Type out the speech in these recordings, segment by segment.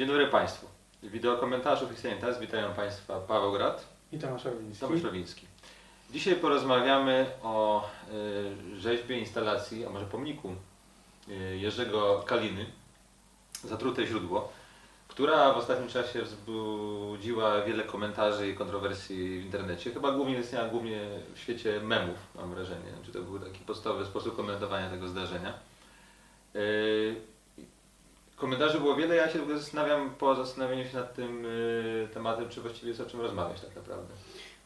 Dzień dobry Państwu. Wideo komentarzów i Sanitas witają Państwa Paweł Grad I Tomasz Orliński. Tomasz Rowiński. Dzisiaj porozmawiamy o y, rzeźbie instalacji, a może pomniku y, Jerzego Kaliny, Zatrute źródło, która w ostatnim czasie wzbudziła wiele komentarzy i kontrowersji w internecie. Chyba głównie istniała głównie w świecie memów, mam wrażenie. Czy to był taki podstawowy sposób komentowania tego zdarzenia. Y, Komentarzy było wiele, ja się zastanawiam po zastanowieniu się nad tym y, tematem, czy właściwie jest o czym rozmawiać tak naprawdę.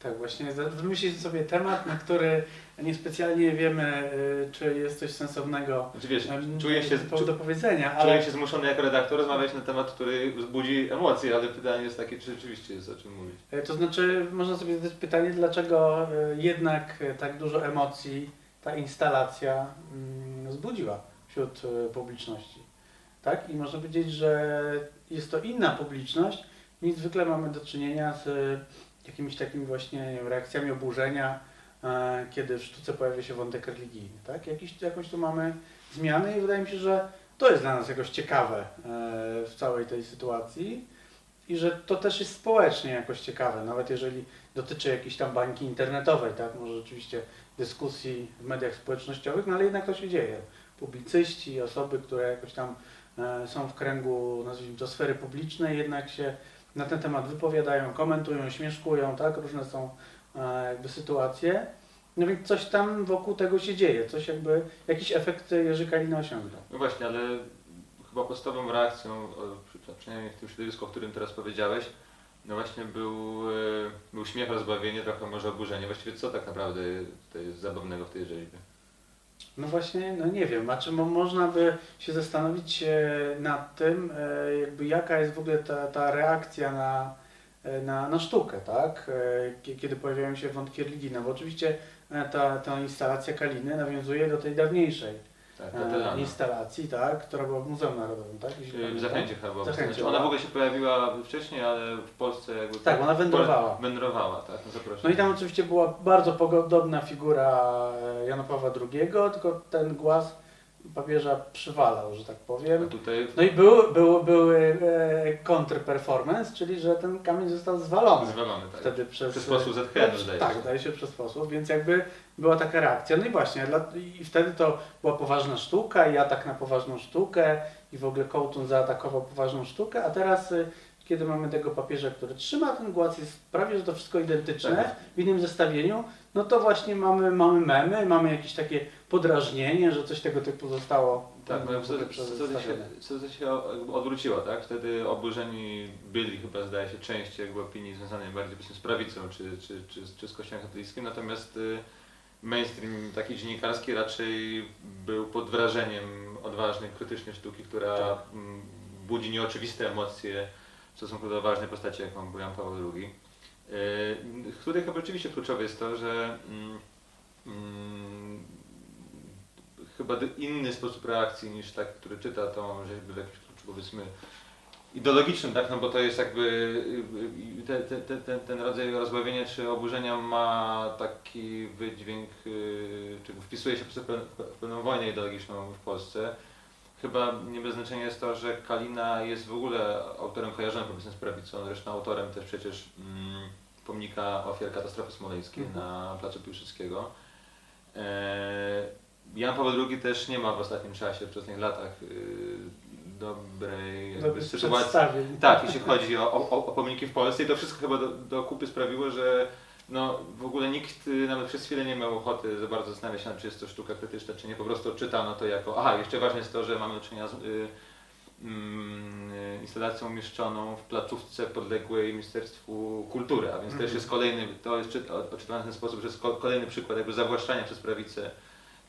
Tak, właśnie wymyślić sobie temat, na który niespecjalnie wiemy, y, czy jest coś sensownego Znaczy wiesz, em, czuję się, do, czu, do powiedzenia, czuję ale się zmuszony jako redaktor rozmawiać na temat, który wzbudzi emocje, ale pytanie jest takie, czy rzeczywiście jest o czym mówić. e, to znaczy można sobie zadać pytanie, dlaczego e, jednak tak dużo emocji ta instalacja mm, wzbudziła wśród e, publiczności. Tak? I można powiedzieć, że jest to inna publiczność, niż zwykle mamy do czynienia z e, jakimiś takimi właśnie reakcjami oburzenia, e, kiedy w sztuce pojawia się wątek religijny. Tak? Jakiś, jakąś tu mamy zmiany i wydaje mi się, że to jest dla nas jakoś ciekawe e, w całej tej sytuacji i że to też jest społecznie jakoś ciekawe, nawet jeżeli dotyczy jakiejś tam bańki internetowej, tak? Może rzeczywiście dyskusji w mediach społecznościowych, no ale jednak to się dzieje. Publicyści, osoby, które jakoś tam są w kręgu, nazwijmy to, sfery publicznej, jednak się na ten temat wypowiadają, komentują, śmieszkują, tak? Różne są e, jakby sytuacje. No więc coś tam wokół tego się dzieje, coś jakby, jakiś efekt Jerzy Kalina osiągnął. No właśnie, ale chyba podstawową reakcją, przynajmniej w tym środowisku, o którym teraz powiedziałeś, no właśnie był, e, był śmiech, rozbawienie, trochę może oburzenie. Właściwie co tak naprawdę tutaj jest zabawnego w tej rzeźbie? No właśnie, no nie wiem, znaczy mo- można by się zastanowić e, nad tym, e, jakby jaka jest w ogóle ta, ta reakcja na, e, na, na sztukę, tak? E, kie- Kiedy pojawiają się wątki religijne, bo oczywiście e, ta, ta instalacja Kaliny nawiązuje do tej dawniejszej Tak, e, instalacji, tak? Która była w Muzeum Narodowym, tak? Jeśli W pamiętam. Zachęcie chyba była. Zachęcie Znaczy, ona była. w ogóle się pojawiła wcześniej, ale w Polsce jakby... Tak, ona wędrowała. Wędrowała, tak, no zapraszam. No i tam oczywiście była bardzo podobna figura e, Jana Pawła II, tylko ten głaz papieża przywalał, że tak powiem. Tutaj No i był, był, był e, counter-performance, czyli że ten kamień został zwalony zwalamy, tak. wtedy przez... Przez posłów no, ZHN, zdaje Tak, zdaje się przez posłów, więc jakby była taka reakcja. No i właśnie, dla, i wtedy to była poważna sztuka i atak na poważną sztukę i w ogóle Kołtun zaatakował poważną sztukę, a teraz y, kiedy mamy tego papieża, który trzyma ten głaz, jest prawie, że to wszystko identyczne Tak. w innym zestawieniu, no to właśnie mamy, mamy memy, mamy jakieś takie podrażnienie, że coś tego typu zostało Tak, no, w ogóle sytuacja się, się jakby odwróciła, tak? Wtedy oburzeni byli chyba, zdaje się, część jakby opinii związanej bardziej z prawicą czy, czy, czy, czy z kościołem katolickim, natomiast y, mainstream taki dziennikarski raczej był pod wrażeniem odważnej, krytycznej sztuki, która Tak. mm, budzi nieoczywiste emocje w stosunku do ważnej postaci, jaką był Jan Paweł II. Y, w której chyba rzeczywiście kluczowe jest to, że mm, mm, chyba inny sposób reakcji niż taki, który czyta tą rzeźbę w jakimś kluczu powiedzmy ideologicznym, tak? No bo to jest jakby y, y, te, te, te, ten, rodzaj rozbawienia czy oburzenia ma taki wydźwięk, y, czy wpisuje się w pewną wojnę ideologiczną w Polsce. Chyba nie bez znaczenia jest to, że Kalina jest w ogóle autorem kojarzonym powiedzmy z prawicą, zresztą autorem też przecież mm, pomnika ofiar katastrofy smoleńskiej Mhm. na placu Piłsudskiego. E, Jan Paweł II też nie ma w ostatnim czasie, w ostatnich latach y, dobrej jakby sytuacji. Tak, jeśli chodzi o, o, o pomniki w Polsce i to wszystko chyba do, do kupy sprawiło, że no, w ogóle nikt y, nawet przez chwilę nie miał ochoty za bardzo zastanawiać się czy jest to sztuka krytyczna, czy nie. Po prostu czytano to jako, aha, jeszcze ważne jest to, że mamy do czynienia z y, instalacją umieszczoną w placówce podległej Ministerstwu Kultury, a więc Mhm. też jest kolejny, to jest czyt, odczytane w ten sposób, że jest ko- kolejny przykład jakby zawłaszczania przez prawicę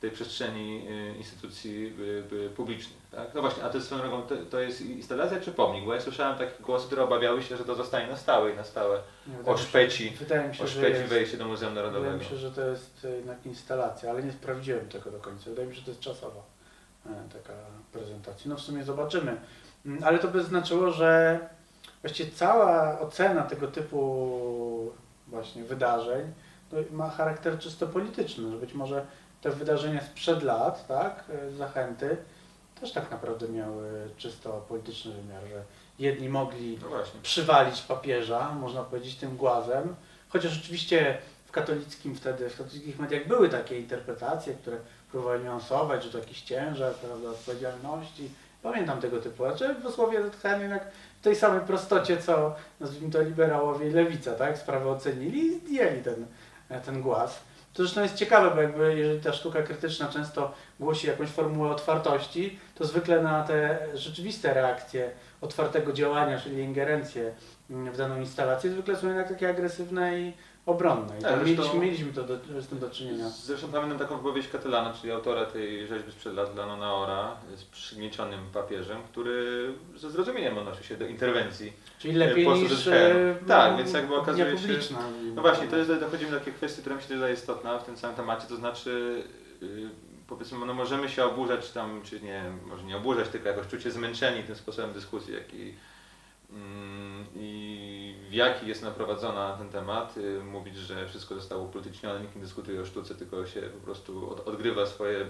tej przestrzeni y, instytucji y, y, publicznych. Tak? No właśnie, a to jest swoją drogą, to, to jest instalacja czy pomnik? Bo ja słyszałem takie głosy, które obawiały się, że to zostanie na stałe i na stałe Nie, wydaje oszpeci, Wydaje mi się, oszpeci jest, wejście do Muzeum wydaje Narodowego. mi się, że to jest jednak instalacja, ale nie sprawdziłem tego do końca. Wydaje mi się, że to jest czasowa taka prezentacja. No w sumie zobaczymy. Mm, Ale to by znaczyło, że właściwie cała ocena tego typu właśnie wydarzeń to ma charakter czysto polityczny, że być może te wydarzenia sprzed lat, tak, e, zachęty, też tak naprawdę miały czysto polityczny wymiar, że jedni mogli No przywalić papieża, można powiedzieć, tym głazem. Chociaż oczywiście w katolickim wtedy, w katolickich mediach były takie interpretacje, które próbowały niuansować, że to jakiś ciężar, prawda, odpowiedzialności. Pamiętam tego typu. Znaczy posłowie tkałem jednak w tej samej prostocie, co nazwijmy to liberałowie i lewica, tak? Sprawę ocenili i zdjęli ten, ten głaz. To zresztą jest ciekawe, bo jakby jeżeli ta sztuka krytyczna często głosi jakąś formułę otwartości, to zwykle na te rzeczywiste reakcje otwartego działania, czyli ingerencje mm, w daną instalację, zwykle są jednak takie agresywne i obronne. I Tak, zresztą- mieliśmy, mieliśmy to do, z tym do czynienia. Zresztą pamiętam taką wypowiedź Catalana, czyli autora tej rzeźby sprzed lat dla Nonaora, z przygniecionym papieżem, który ze zrozumieniem odnosił się do interwencji. Czyli lepiej posłów niż ze Izraela. e, Tak, no, więc jakby opinia okazuje się- publiczna. No właśnie, to jest, dochodzimy do takiej kwestii, która mi się wydaje istotna w tym samym temacie, to znaczy yy, powiedzmy, no możemy się oburzać tam, czy nie, może nie oburzać, tylko jakoś czuć się zmęczeni tym sposobem dyskusji, jaki mm, i jaki jest naprowadzona na ten temat, yy, mówić, że wszystko zostało upolitycznione, nikt nie dyskutuje o sztuce, tylko się po prostu od, odgrywa swoje,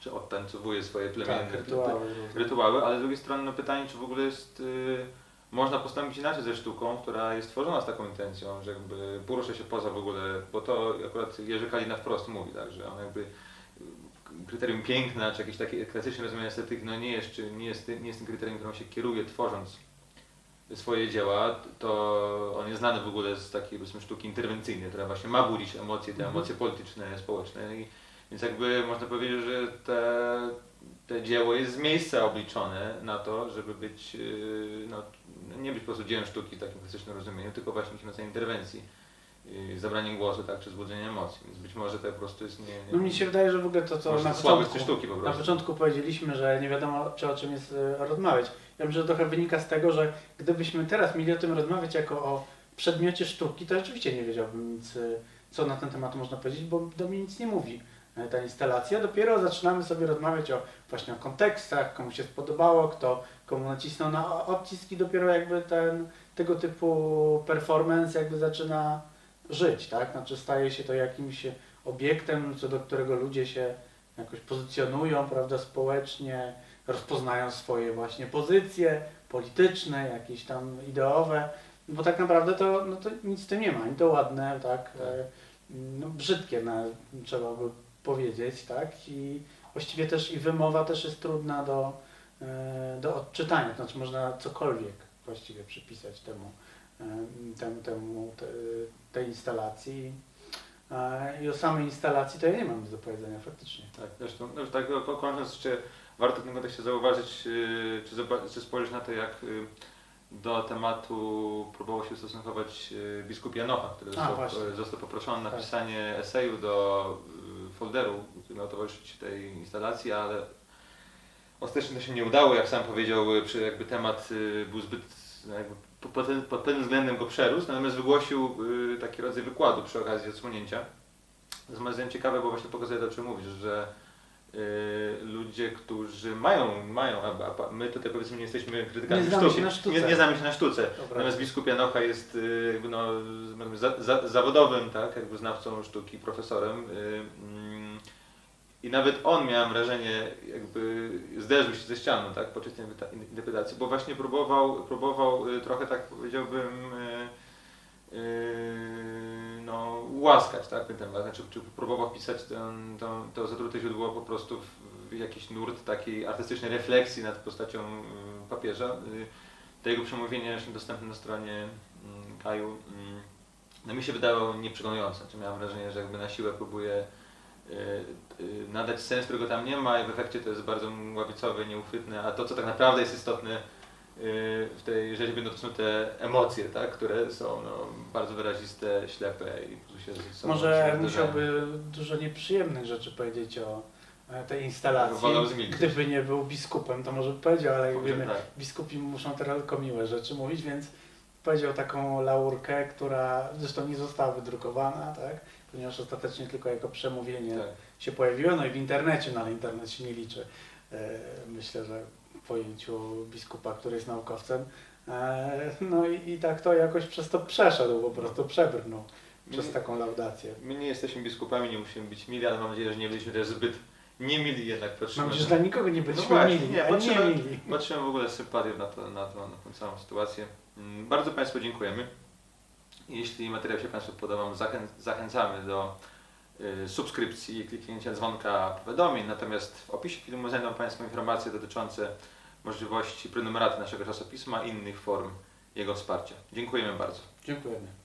czy odtańcowuje swoje plemienne tak, rytuały. różne. rytuały, ale z drugiej strony no pytanie, czy w ogóle jest, y, można postąpić inaczej ze sztuką, która jest tworzona z taką intencją, że jakby porusza się poza w ogóle, bo to akurat Jerzy Kalina wprost mówi, tak, że on jakby y, kryterium piękna, czy jakieś takie klasyczne rozumienie estetyki, no nie jest, czy nie jest, nie jest tym kryterium, którym się kieruje tworząc swoje dzieła, to on jest znany w ogóle z takiej powiedzmy sztuki interwencyjnej, która właśnie ma budzić emocje, te Mhm. emocje polityczne, społeczne. I, więc jakby można powiedzieć, że te, te dzieło jest z miejsca obliczone na to, żeby być, yy, no, nie być po prostu dziełem sztuki w takim klasycznym rozumieniu, tylko właśnie jakimś rodzaju interwencji, zabraniem głosu, tak, czy wzbudzeniem emocji. Więc być może to po prostu jest nie... nie No mi się wydaje, że w ogóle to, co na początku, po na początku powiedzieliśmy, że nie wiadomo, czy o czym jest e, rozmawiać. Ja myślę, że trochę wynika z tego, że gdybyśmy teraz mieli o tym rozmawiać jako o przedmiocie sztuki, to rzeczywiście nie wiedziałbym nic, e, co na ten temat można powiedzieć, bo do mnie nic nie mówi e, ta instalacja. Dopiero zaczynamy sobie rozmawiać o właśnie o kontekstach, komu się spodobało, kto komu nacisnął na odcisk i dopiero jakby ten tego typu performance jakby zaczyna żyć, tak? Znaczy staje się to jakimś obiektem, co do którego ludzie się jakoś pozycjonują, prawda, społecznie, rozpoznają swoje właśnie pozycje polityczne, jakieś tam ideowe, bo tak naprawdę to, no to nic z tym nie ma, ani to ładne, tak, e, no, brzydkie na, trzeba by powiedzieć, tak, i właściwie też i wymowa też jest trudna do, e, do odczytania, znaczy można cokolwiek właściwie przypisać temu, e, temu, temu te, tej instalacji. I o samej instalacji to ja nie mam nic do powiedzenia faktycznie. Tak, zresztą, no, tak ko- kończąc jeszcze warto w tym kontekście zauważyć, yy, czy, czy spojrzeć na to, jak yy, do tematu próbował się ustosunkować yy, biskup Janocha, który A, został, właśnie. został poproszony na Tak. pisanie eseju do folderu, który miał towarzyszyć tej instalacji, ale ostatecznie to się nie udało, jak sam powiedział, jakby temat był zbyt, no, jakby po- pod, pod pewnym względem go przerósł, natomiast wygłosił yy, taki rodzaj wykładu przy okazji odsłonięcia. To jest moim zdaniem ciekawe, bo właśnie pokazuje to, o czym mówisz, że y, ludzie, którzy mają, mają, a, my tutaj powiedzmy nie jesteśmy krytykami Nie sztuki, sztuce. Nie, nie znamy się na sztuce. Dobra. Natomiast biskup Janocha jest y, jakby no, za, za, zawodowym, tak, jakby znawcą sztuki, profesorem. y, mm, I nawet on miałem wrażenie, jakby zderzył się ze ścianą, tak, podczas tej interpreta- interpretacji, bo właśnie próbował, próbował y, trochę tak powiedziałbym y, yy, no, łaskać tak, ten temat, znaczy, czy próbował wpisać ten, to, to zatrute źródło po prostu w, jakiś nurt takiej artystycznej refleksji nad postacią yy, papieża. To jego przemówienie zresztą dostępne na stronie yy, Kaju, yy, no mi się wydało nieprzekonujące, znaczy miałem wrażenie, że jakby na siłę próbuje nadać sens, którego tam nie ma i w efekcie to jest bardzo ławicowe, nieuchwytne, a to co tak naprawdę jest istotne yy, w tej rzeźbie no to są te emocje, tak, które są no, bardzo wyraziste, ślepe i się sobą Może musiałby dużo nieprzyjemnych rzeczy powiedzieć o e, tej instalacji. Gdyby nie był biskupem, to może by powiedział, ale jak wiemy, tak. biskupi muszą teraz tylko miłe rzeczy mówić, więc powiedział taką laurkę, która zresztą nie została wydrukowana, tak? Ponieważ ostatecznie tylko jako przemówienie Tak. się pojawiło, no i w internecie, no ale internet się nie liczy. E, Myślę, że w pojęciu biskupa, który jest naukowcem. E, No i, i tak to jakoś przez to przeszedł, po prostu przebrnął przez My- taką laudację. My nie jesteśmy biskupami, nie musimy być mili, ale mam nadzieję, że nie byliśmy też zbyt nie mili jednak Mam patrzymy. nadzieję, że dla nikogo nie byliśmy No mili, nie, a nie patrzymy- mili. Patrzymy w ogóle z sympatią na, to, na, to, na tę całą sytuację. Mm, Bardzo Państwu dziękujemy. Jeśli materiał się Państwu podobał, zachę, zachęcamy do y, subskrypcji i kliknięcia dzwonka powiadomień. Natomiast w opisie filmu znajdą Państwo informacje dotyczące możliwości prenumeraty naszego czasopisma i innych form jego wsparcia. Dziękujemy bardzo. Dziękujemy.